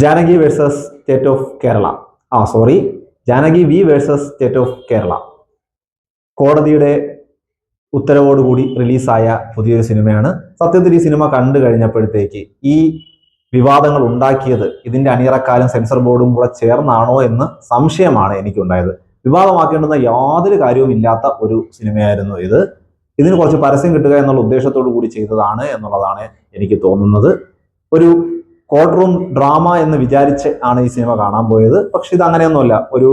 Janaki versus state of Kerala. ആ sorry. Janaki V versus state of Kerala. കോടതിയുടെ ഉത്തരവോടുകൂടി റിലീസായ പുതിയൊരു സിനിമയാണ്. സത്യത്തിൽ ഈ സിനിമ കണ്ടു കഴിഞ്ഞപ്പോഴത്തേക്ക് ഈ വിവാദങ്ങൾ ഉണ്ടാക്കിയത് ഇതിന്റെ അണിയറക്കാലം സെൻസർ ബോർഡും കൂടെ ചേർന്നാണോ എന്ന് സംശയമാണ് എനിക്കുണ്ടായത്. വിവാദമാക്കേണ്ടുന്ന യാതൊരു കാര്യവും ഇല്ലാത്ത ഒരു സിനിമയായിരുന്നു ഇത്. ഇതിന് കുറച്ച് പരസ്യം കിട്ടുക എന്നുള്ള ഉദ്ദേശത്തോടു കൂടി ചെയ്തതാണ് എന്നുള്ളതാണ് എനിക്ക് തോന്നുന്നത്. ഒരു കോർട്ട് റൂം ഡ്രാമ എന്ന് വിചാരിച്ച് ആണ് ഈ സിനിമ കാണാൻ പോയത്. പക്ഷെ ഇത് അങ്ങനെയൊന്നുമല്ല. ഒരു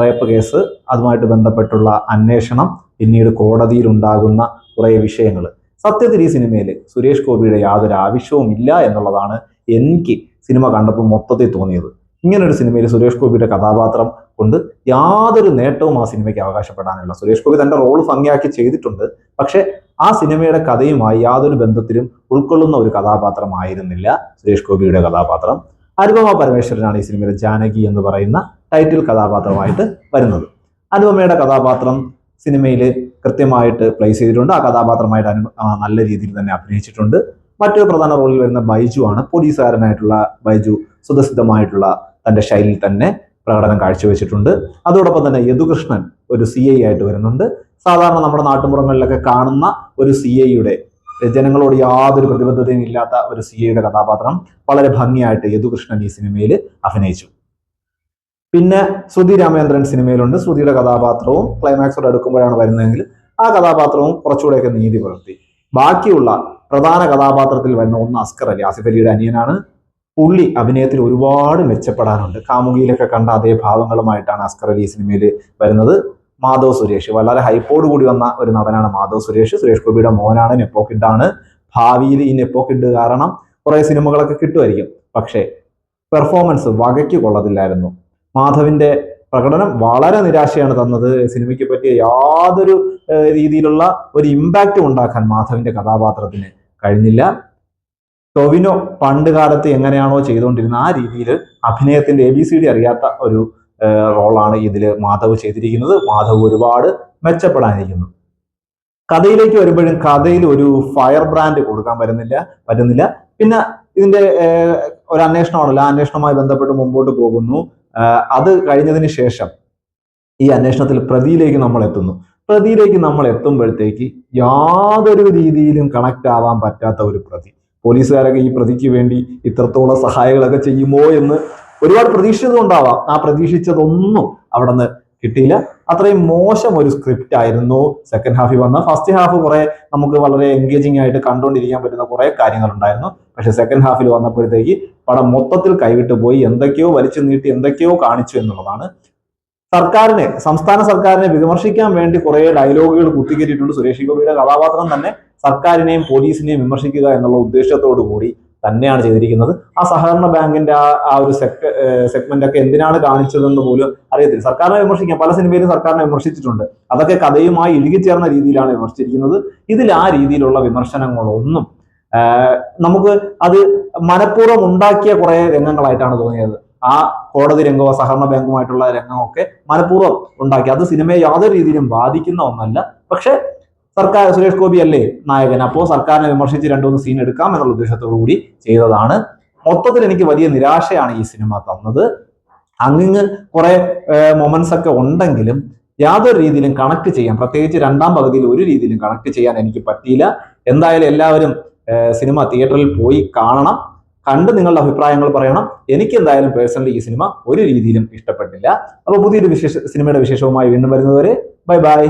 റേപ്പ് കേസ് അതുമായിട്ട് ബന്ധപ്പെട്ടുള്ള അന്വേഷണം പിന്നീട് കോടതിയിൽ ഉണ്ടാകുന്ന കുറേ വിഷയങ്ങൾ സത്യത്തിൽ ഈ സിനിമയിൽ സുരേഷ് ഗോപിയുടെ യാതൊരു ആവശ്യവും ഇല്ല എന്നുള്ളതാണ് എനിക്ക് സിനിമ കണ്ടപ്പോൾ മൊത്തത്തിൽ തോന്നിയത്. ഇങ്ങനൊരു സിനിമയിൽ സുരേഷ് ഗോപിയുടെ കഥാപാത്രം കൊണ്ട് യാതൊരു നേട്ടവും ആ സിനിമയ്ക്ക് അവകാശപ്പെടാനില്ല. സുരേഷ് ഗോപി തന്റെ റോൾ ഭംഗിയാക്കി ചെയ്തിട്ടുണ്ട്. പക്ഷെ ആ സിനിമയുടെ കഥയുമായി യാതൊരു ബന്ധത്തിലും ഉൾക്കൊള്ളുന്ന ഒരു കഥാപാത്രമായിരുന്നില്ല സുരേഷ് ഗോപിയുടെ കഥാപാത്രം. അനുപമ പരമേശ്വരനാണ് ഈ സിനിമയിലെ ജാനകി എന്ന് പറയുന്ന ടൈറ്റിൽ കഥാപാത്രമായിട്ട് വരുന്നത്. അനുപമയുടെ കഥാപാത്രം സിനിമയിൽ കൃത്യമായിട്ട് പ്ലേസ് ചെയ്തിട്ടുണ്ട്. ആ കഥാപാത്രമായിട്ട് അനു നല്ല രീതിയിൽ തന്നെ അഭിനയിച്ചിട്ടുണ്ട്. മറ്റൊരു പ്രധാന റോളിൽ വരുന്ന ബൈജു ആണ്. പോലീസുകാരനായിട്ടുള്ള ബൈജു സുധസിദ്ധമായിട്ടുള്ള തന്റെ ശൈലിയിൽ തന്നെ പ്രകടനം കാഴ്ചവെച്ചിട്ടുണ്ട്. അതോടൊപ്പം തന്നെ യദുകൃഷ്ണൻ ഒരു സി ഐ ആയിട്ട് വരുന്നുണ്ട്. സാധാരണ നമ്മുടെ നാട്ടുപുറങ്ങളിലൊക്കെ കാണുന്ന ഒരു സി ഐയുടെ ജനങ്ങളോട് യാതൊരു പ്രതിബദ്ധതയും ഇല്ലാത്ത ഒരു സി ഐയുടെ കഥാപാത്രം വളരെ ഭംഗിയായിട്ട് യദുകൃഷ്ണൻ ഈ സിനിമയിൽ അഭിനയിച്ചു. പിന്നെ ശ്രുതി രാമചന്ദ്രൻ സിനിമയിലുണ്ട്. ശ്രുതിയുടെ കഥാപാത്രവും ക്ലൈമാക്സോട് അടുക്കുമ്പോഴാണ് വരുന്നതെങ്കിൽ ആ കഥാപാത്രവും കുറച്ചുകൂടെയൊക്കെ നീതി പുലർത്തി. ബാക്കിയുള്ള പ്രധാന കഥാപാത്രത്തിൽ വരുന്ന ഒന്ന് അസ്കർ അലി ആസിഫ് അലിയുടെ അനിയനാണ്. പുള്ളി അഭിനയത്തിൽ ഒരുപാട് മെച്ചപ്പെടാനുണ്ട്. കാമുകിയിലൊക്കെ കണ്ട അതേ ഭാവങ്ങളുമായിട്ടാണ് അസ്കർ അലി സിനിമയിൽ വരുന്നത്. മാധവ് സുരേഷ്. വളരെ ഹൈപ്പോട് കൂടി വന്ന ഒരു നടനാണ് മാധവ് സുരേഷ്. സുരേഷ് ഗോപിയുടെ മോനാണ് നെപ്പോ കിഡാണ് ഭാവിയിൽ ഈ നെപ്പോ കിഡ് കാരണം കുറെ സിനിമകളൊക്കെ കിട്ടുമായിരിക്കും. പക്ഷേ പെർഫോമൻസ് വകയ്ക്ക് കൊള്ളതില്ലായിരുന്നു മാധവിന്റെ പ്രകടനം വളരെ നിരാശയാണ് തന്നത്. സിനിമയ്ക്ക് പറ്റിയ യാതൊരു രീതിയിലുള്ള ഒരു ഇമ്പാക്റ്റ് ഉണ്ടാക്കാൻ മാധവിന്റെ കഥാപാത്രത്തിന് കഴിഞ്ഞില്ല. ടൊവിനോ പണ്ട് കാലത്ത് എങ്ങനെയാണോ ചെയ്തുകൊണ്ടിരുന്ന ആ രീതിയിൽ അഭിനയത്തിന്റെ എ ബി സി ഡി അറിയാത്ത ഒരു റോളാണ് ഇതിൽ മാധവ് ചെയ്തിരിക്കുന്നത്. മാധവ് ഒരുപാട് മെച്ചപ്പെടാനിരിക്കുന്നു. കഥയിലേക്ക് വരുമ്പോഴും കഥയിൽ ഒരു ഫയർ ബ്രാൻഡ് കൊടുക്കാൻ പറ്റുന്നില്ല പറ്റുന്നില്ല പിന്നെ ഇതിന്റെ ഒരു അന്വേഷണമാണല്ലോ ആ അന്വേഷണവുമായി ബന്ധപ്പെട്ട് മുമ്പോട്ട് പോകുന്നു. അത് കഴിഞ്ഞതിന് ശേഷം ഈ അന്വേഷണത്തിൽ പ്രതിയിലേക്ക് നമ്മൾ എത്തുന്നു. പ്രതിയിലേക്ക് നമ്മൾ എത്തുമ്പോഴത്തേക്ക് യാതൊരു രീതിയിലും കണക്ട് ആവാൻ പറ്റാത്ത ഒരു പ്രതി. പോലീസുകാരൊക്കെ ഈ പ്രതിക്ക് വേണ്ടി ഇത്രത്തോളം സഹായങ്ങളൊക്കെ ചെയ്യുമോ എന്ന് ഒരുപാട് പ്രതീക്ഷിച്ചതുകൊണ്ടാവാം ആ പ്രതീക്ഷിച്ചതൊന്നും അവിടെ നിന്ന് കിട്ടിയില്ല. അത്രയും മോശം ഒരു സ്ക്രിപ്റ്റ് ആയിരുന്നു സെക്കൻഡ് ഹാഫിൽ വന്ന ഫസ്റ്റ് ഹാഫ് കുറെ നമുക്ക് വളരെ എൻഗേജിങ് ആയിട്ട് കണ്ടുകൊണ്ടിരിക്കാൻ പറ്റുന്ന കുറെ കാര്യങ്ങളുണ്ടായിരുന്നു. പക്ഷെ സെക്കൻഡ് ഹാഫിൽ വന്നപ്പോഴത്തേക്ക് പടം മൊത്തത്തിൽ കൈവിട്ട് പോയി. എന്തൊക്കെയോ വലിച്ചു നീട്ടി എന്തൊക്കെയോ കാണിച്ചു എന്നുള്ളതാണ്. സർക്കാരിനെ സംസ്ഥാന സർക്കാരിനെ വിമർശിക്കാൻ വേണ്ടി കുറെ ഡയലോഗുകൾ കുത്തിക്കേറ്റിട്ടുണ്ട് സുരേഷ് ഗോപിയുടെ കഥാപാത്രം തന്നെ. സർക്കാരിനെയും പോലീസിനെയും വിമർശിക്കുക എന്നുള്ള ഉദ്ദേശത്തോടു കൂടി തന്നെയാണ് ചെയ്തിരിക്കുന്നത്. ആ സഹകരണ ബാങ്കിന്റെ ആ ആ ഒരു സെക്ട സെഗ്മെന്റ് ഒക്കെ എന്തിനാണ് കാണിച്ചതെന്ന് പോലും അറിയത്തില്ല. സർക്കാരിനെ വിമർശിക്കാം. പല സിനിമയിലും സർക്കാരിനെ വിമർശിച്ചിട്ടുണ്ട്. അതൊക്കെ കഥയുമായി ഇഴുകിച്ചേർന്ന രീതിയിലാണ് വിമർശിച്ചിരിക്കുന്നത്. ഇതിൽ ആ രീതിയിലുള്ള വിമർശനങ്ങളൊന്നും നമുക്ക് അത് മനഃപൂർവം ഉണ്ടാക്കിയ കുറെ രംഗങ്ങളായിട്ടാണ് തോന്നിയത്. ആ കോടതി രംഗമോ സഹകരണ ബാങ്കുമായിട്ടുള്ള രംഗമൊക്കെ മനഃപൂർവം ഉണ്ടാക്കി. അത് സിനിമയെ യാതൊരു രീതിയിലും ബാധിക്കുന്ന ഒന്നല്ല. പക്ഷെ സർക്കാർ സുരേഷ് ഗോപി അല്ലേ നായകൻ? അപ്പോൾ സർക്കാരിനെ വിമർശിച്ച് രണ്ടുമൂന്ന് സീൻ എടുക്കാം എന്നുള്ള ഉദ്ദേശത്തോടു കൂടി ചെയ്തതാണ്. മൊത്തത്തിൽ എനിക്ക് വലിയ നിരാശയാണ് ഈ സിനിമ തന്നത്. അങ്ങിങ്ങ് കുറെ മൊമെന്റ്സ് ഒക്കെ ഉണ്ടെങ്കിലും യാതൊരു രീതിയിലും കണക്ട് ചെയ്യാൻ പ്രത്യേകിച്ച് രണ്ടാം പകുതിയിൽ ഒരു രീതിയിലും കണക്ട് ചെയ്യാൻ എനിക്ക് പറ്റിയില്ല. എന്തായാലും എല്ലാവരും സിനിമ തിയേറ്ററിൽ പോയി കാണണം. കണ്ട് നിങ്ങളുടെ അഭിപ്രായങ്ങൾ പറയണം. എനിക്ക് എന്തായാലും പേഴ്സണലി ഈ സിനിമ ഒരു രീതിയിലും ഇഷ്ടപ്പെട്ടില്ല. അപ്പോൾ പുതിയൊരു വിശേഷ സിനിമയുടെ വിശേഷവുമായി വീണ്ടും വരുന്നവരെ ബൈ ബൈ